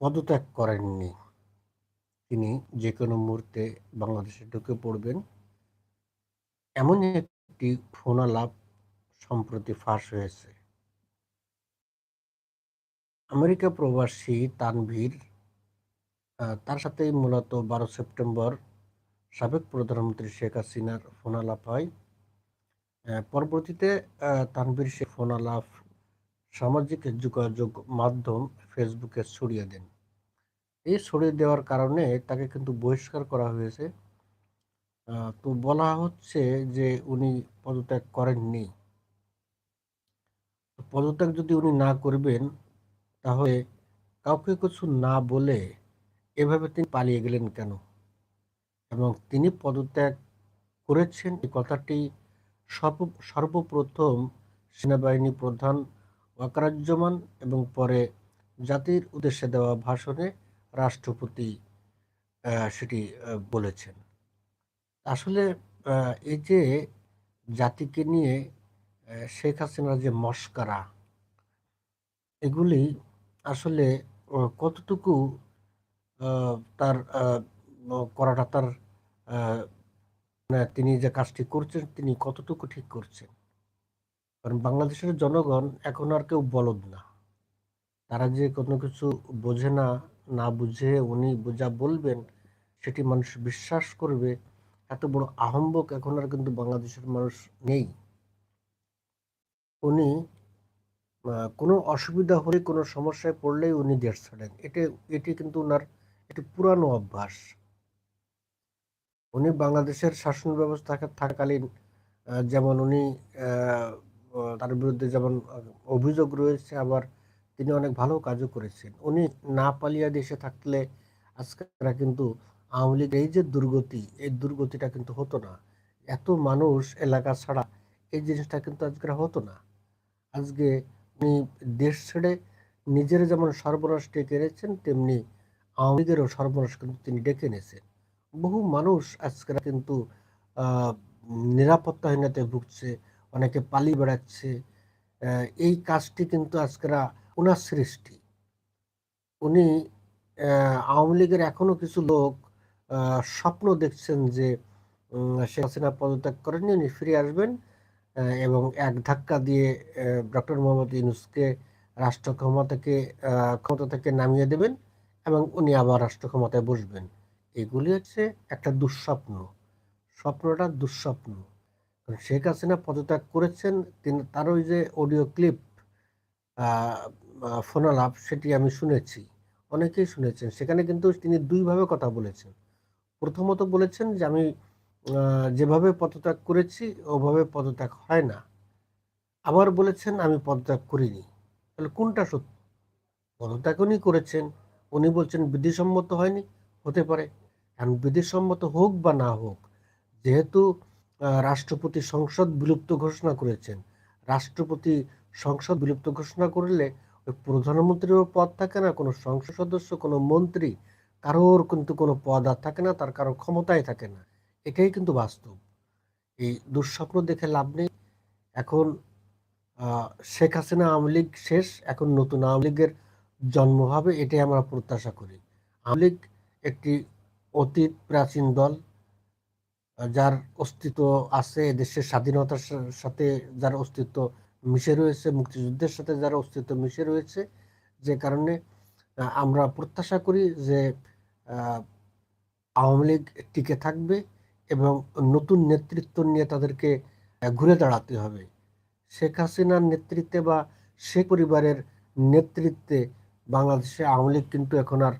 পদত্যাগ করেননি। তিনি যে কোনো মুহূর্তে বাংলাদেশে ঢুকে পড়বেন। এমন একটি ফোনালাপ সম্প্রতি ফাঁস হয়েছে। আমেরিকা প্রবাসী তানভীর তার সাথে মূলত বারো সেপ্টেম্বর সাবেক প্রধানমন্ত্রী শেখ হাসিনার ফোনালাপ হয়। পরবর্তীতে তানভীর সে ফোনালাপ সামাজিক যোগাযোগ মাধ্যম ফেসবুকে ছড়িয়ে দেন। এই ছড়িয়ে দেওয়ার কারণে তাকে কিন্তু বহিষ্কার করা হয়েছে। তো বলা হচ্ছে যে উনি পদত্যাগ করেননি। পদত্যাগ যদি উনি না করবেন, তাহলে কাউকে কিছু না বলে এভাবে তিনি পালিয়ে গেলেন কেন? এবং তিনি পদত্যাগ করেছেন এই কথাটি সর্ব সর্বপ্রথম সেনাবাহিনী প্রধান ওয়াকারাজ্জমান এবং পরে জাতির উদ্দেশ্যে দেওয়া ভাষণে রাষ্ট্রপতি সেটি বলেছেন। আসলে এই যে জাতিকে নিয়ে শেখ হাসিনার যে মস্কারা, এগুলি আসলে কতটুকু তার করাটা তার মানে তিনি যে কাজটি করছেন, তিনি কতটুকু ঠিক করছেন? কারণ বাংলাদেশের জনগণ এখন আর কেউ বলদ না। তারা যে কোনো কিছু বোঝে না না বুঝে উনি যা বলবেন সেটি মানুষ বিশ্বাস করবে। এত বড় আহম্বক এখন আর কিন্তু বাংলাদেশের মানুষ নেই। উনি কোনো অসুবিধা হলে, কোনো সমস্যায় পড়লেই উনি দেশ ছাড়েন। এটি এটি কিন্তু ওনার একটি পুরানো অভ্যাস। উনি বাংলাদেশের শাসন ব্যবস্থা থাকাকালীন যেমন উনি তার বিরুদ্ধে যেমন অভিযোগ রয়েছে আবার তিনি অনেক ভালো কাজও করেছেন। উনি না পালিয়ে দেশে থাকলে আজকে কিন্তু আওয়ামী লীগ এই যে দুর্গতি, এই দুর্গতিটা কিন্তু হতো না। এত মানুষ এলাকা ছাড়া এই জিনিসটা কিন্তু আজকে হতো না। আজকে উনি দেশ ছেড়ে নিজের যেমন সর্বনাশ ডেকে এনেছেন, তেমনি আওয়ামী লীগেরও সর্বনাশ কিন্তু তিনি ডেকে এনেছেন। বহু মানুষ আজকে কিন্তু নিরাপত্তাহীনতায় ভুগছে অনেকে পালিয়ে বেড়াচ্ছে এই কাজটি কিন্তু আজকেরা ওনার সৃষ্টি। উনি আওয়ামী লীগের এখনও কিছু লোক স্বপ্ন দেখছেন যে শেখ হাসিনা পদত্যাগ করেননি, উনি ফিরে আসবেন এবং এক ধাক্কা দিয়ে ডক্টর মোহাম্মদ ইউনুসকে রাষ্ট্র ক্ষমতাকে ক্ষমতা থেকে নামিয়ে দেবেন এবং উনি আবার রাষ্ট্র ক্ষমতায় বসবেন। এগুলি হচ্ছে একটা দুঃস্বপ্ন। স্বপ্নটা দুঃস্বপ্ন। শেখ হাসিনা পদত্যাগ করেছেন, তিনি তার ওই যে অডিও ক্লিপ ফোনালাপ সেটি আমি শুনেছি। অনেকেই শুনেছেন। সেখানে কিন্তু তিনি দুইভাবে কথা বলেছেন। প্রথমত বলেছেন যে আমি যেভাবে পদত্যাগ করেছি, ওভাবে পদত্যাগ হয় না। আবার বলেছেন, আমি পদত্যাগ করিনি। তাহলে কোনটা সত্য? পদত্যাগ উনি করেছেন। উনি বলছেন, বিধিসম্মত হয়নি। হতে পারে। এখন বিধিসম্মত হোক বা না হোক, যেহেতু রাষ্ট্রপতি সংসদ বিলুপ্ত ঘোষণা করেছেন। রাষ্ট্রপতি সংসদ বিলুপ্ত ঘোষণা করলে ওই প্রধানমন্ত্রীরও পদ থাকে না, কোনো সংসদ সদস্য, কোনো মন্ত্রী, কারোর কিন্তু কোনো পদ আর থাকে না, তার কারোর ক্ষমতায় থাকে না। এটাই কিন্তু বাস্তব। এই দুঃস্বপ্ন দেখে লাভ নেই। এখন শেখ হাসিনা আওয়ামী লীগ শেষ, এখন নতুন আওয়ামী লীগের জন্ম হবে, এটাই আমরা প্রত্যাশা করি। আওয়ামী লীগ একটি অতীত প্রাচীন দল যার অস্তিত্ব আছে, দেশের স্বাধীনতার সাথে যার অস্তিত্ব মিশে রয়েছে, মুক্তিযুদ্ধের সাথে যার অস্তিত্ব মিশে রয়েছে, যে কারণে আমরা প্রত্যাশা করি যে আওয়ামী লীগ টিকে থাকবে এবং নতুন নেতৃত্ব নিয়ে তাদেরকে ঘুরে দাঁড়াতে হবে। শেখ হাসিনার নেতৃত্বে বা সে পরিবারের নেতৃত্বে বাংলাদেশে আওয়ামী লীগ কিন্তু এখন আর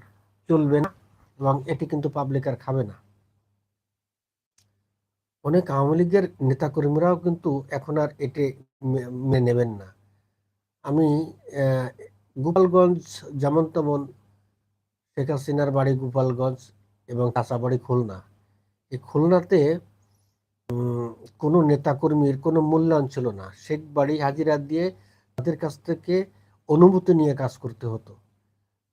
চলবে না এবং এটি কিন্তু পাবলিক আর খাবে না। অনেক আওয়ামী লীগের নেতাকর্মীরাও কিন্তু এখন আর এটি মেনে নেবেন না। আমি গোপালগঞ্জ যেমন তেমন শেখ হাসিনার বাড়ি গোপালগঞ্জ এবং কাঁচা বাড়ি খুলনা। এই খুলনাতে কোনো নেতাকর্মীর কোনো মূল্যায়ন ছিল না। শেখ বাড়ি হাজিরা দিয়ে তাদের কাছ থেকে অনুমতি নিয়ে কাজ করতে হতো।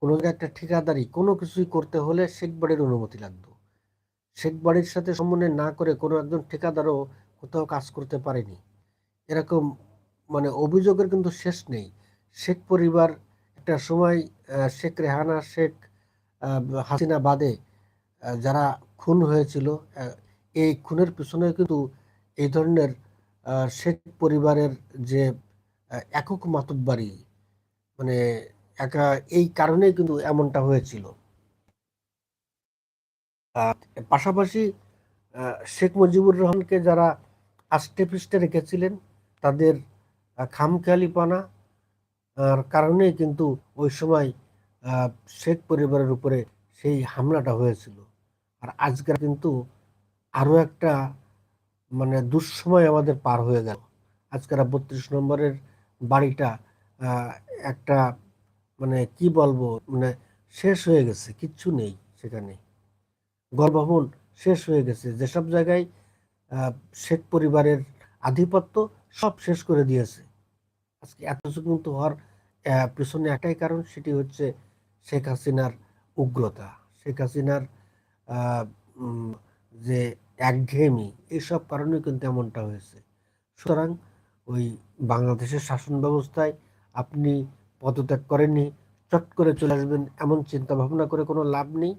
কোনো একটা ঠিকাদারি কোনো কিছুই করতে হলে শেখ বাড়ির অনুমতি লাগতো। শেখ বাড়ির সাথে সমন্বয় না করে কোনো একজন ঠিকাদারও কোথাও কাজ করতে পারেনি। এরকম মানে অভিযোগের কিন্তু শেষ নেই। শেখ পরিবার একটা সময় শেখ রেহানা, শেখ হাসিনা বাদে যারা খুন হয়েছিল এই খুনের পিছনে কিন্তু এই ধরনের শেখ পরিবারের যে একক মাতব্বারি মানে একা, এই কারণেই কিন্তু এমনটা হয়েছিল। পাশাপাশি শেখ মুজিবুর রহমানকে যারা আষ্টে পৃষ্ঠে রেখেছিলেন, তাদের খামখেয়ালিপনা, আর কারণেই কিন্তু ওই সময় শেখ পরিবারের উপরে সেই হামলাটা হয়েছিল। আর আজকের কিন্তু আরও একটা মানে দুঃসময় আমাদের পার হয়ে গেল। আজকের বত্রিশ নম্বরের বাড়িটা একটা মানে কি বলব মানে শেষ হয়ে গেছে, কিচ্ছু নেই সেখানে। গণভবন শেষ হয়ে গেছে। যেসব জায়গায় শেখ পরিবারের আধিপত্য সব শেষ করে দিয়েছে। আজকে এত কিন্তু হওয়ার পিছনে একটাই কারণ, সেটি হচ্ছে শেখ হাসিনার উগ্রতা। শেখ হাসিনার যে একঘেয়েমি এইসব কারণে কিন্তু এমনটা হয়েছে। সুতরাং ওই বাংলাদেশের শাসন ব্যবস্থায় আপনি পদত্যাগ করেননি, চট করে চলে আসবেন, এমন চিন্তা ভাবনা করে কোনো লাভ নেই।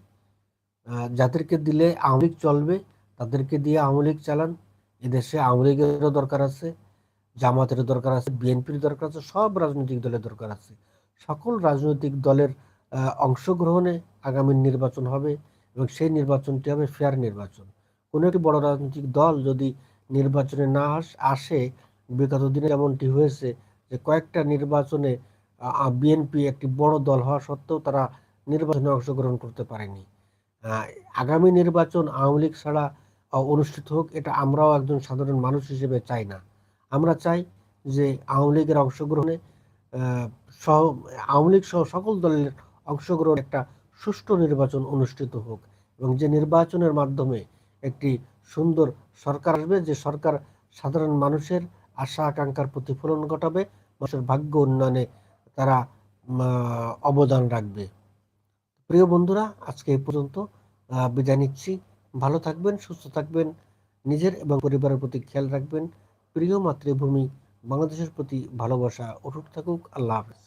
যাদেরকে দিলে আওয়ামী লীগ চলবে, তাদেরকে দিয়ে আওয়ামী লীগ চালান। এদেশে আওয়ামী লীগেরও দরকার আছে জামাতের দরকার আছে বিএনপির দরকার আছে, সব রাজনৈতিক দলের দরকার আছে। সকল রাজনৈতিক দলের অংশগ্রহণে আগামী নির্বাচন হবে এবং সেই নির্বাচনটি হবে ফেয়ার নির্বাচন। কোনো একটি বড় রাজনৈতিক দল যদি নির্বাচনে না আস- বিগত দিনে যেমনটি হয়েছে যে কয়েকটা নির্বাচনে বিএনপি একটি বড় দল হওয়া সত্ত্বেও তারা নির্বাচনে অংশগ্রহণ করতে পারেনি। আগামী নির্বাচন আওয়ামী লীগ ছাড়া অনুষ্ঠিত হোক, এটা আমরাও একজন সাধারণ মানুষ হিসেবে চাই না। আমরা চাই যে আওয়ামী লীগের অংশগ্রহণে সহ, আওয়ামী লীগ সহ সকল দলের অংশগ্রহণ একটা সুষ্ঠু নির্বাচন অনুষ্ঠিত হোক এবং যে নির্বাচনের মাধ্যমে একটি সুন্দর সরকার আসবে, যে সরকার সাধারণ মানুষের আশা আকাঙ্ক্ষার প্রতিফলন ঘটাবে, মানুষের ভাগ্য উন্নয়নে তারা অবদান রাখবে। প্রিয় বন্ধুরা, আজকে এই পর্যন্ত। বিদায় নিচ্ছি। ভালো থাকবেন, সুস্থ থাকবেন, নিজের এবং পরিবারের প্রতি খেয়াল রাখবেন। প্রিয় মাতৃভূমি, বাংলাদেশের প্রতি ভালোবাসা অটুট থাকুক। আল্লাহ হাফেজ।